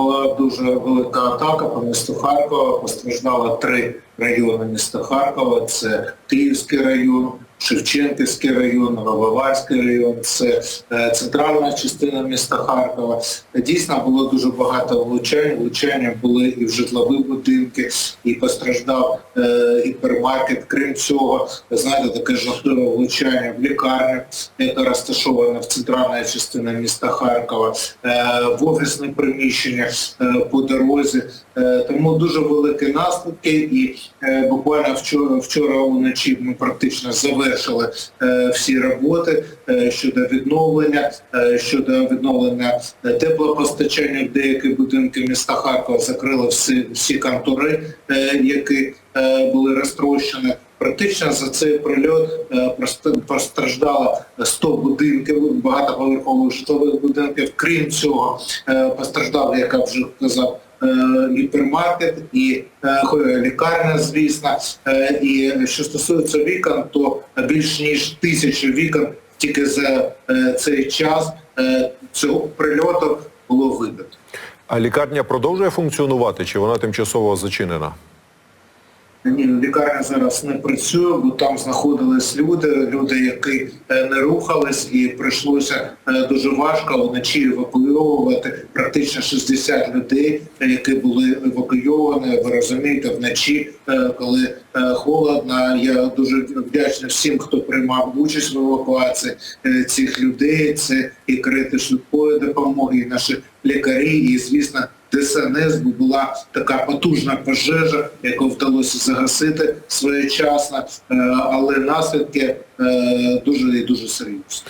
була дуже велика атака по місту Харкова. Постраждало три райони міста Харкова. Це Київський район, Шевченківський район, Нововарський район, це е, центральна частина міста Харкова. Дійсно було дуже багато влучань. Влучання були і в житлові будинки, і постраждав е, гіпермаркет. Крім цього, знаєте, таке жахливе влучання в лікарню, яка розташована в центральній частині міста Харкова, е, в офісне приміщення е, по дорозі. Тому дуже великі наслідки. І буквально вчора, вчора уночі ми практично завершили всі роботи щодо відновлення, щодо відновлення теплопостачання в деякі будинки міста Харкова. Закрили всі, всі контури, які е, були розтрощені. Практично за цей прильот е, постраждало 100 будинків, багатоповерхових житлових будинків. Крім цього, е, постраждав, як я вже казав, е, гіпермаркет і е, лікарня, звісно. Е, І що стосується вікон, то більш ніж тисячу вікон тільки за е, цей час е, цього прильоту було вибито. А лікарня продовжує функціонувати чи вона тимчасово зачинена? Ні, лікарня зараз не працює, бо там знаходились люди, люди, які е, не рухались, і прийшлося е, дуже важко вночі евакуйовувати практично 60 людей, е, які були евакуйовані. Ви розумієте, вночі, коли холодно. Я дуже вдячний всім, хто приймав участь в евакуації цих людей. Це і карети швидкої допомоги, і наші лікарі, і звісно. ДСНС, бо була така потужна пожежа, яку вдалося загасити своєчасно, е, але наслідки е, дуже і дуже серйозні.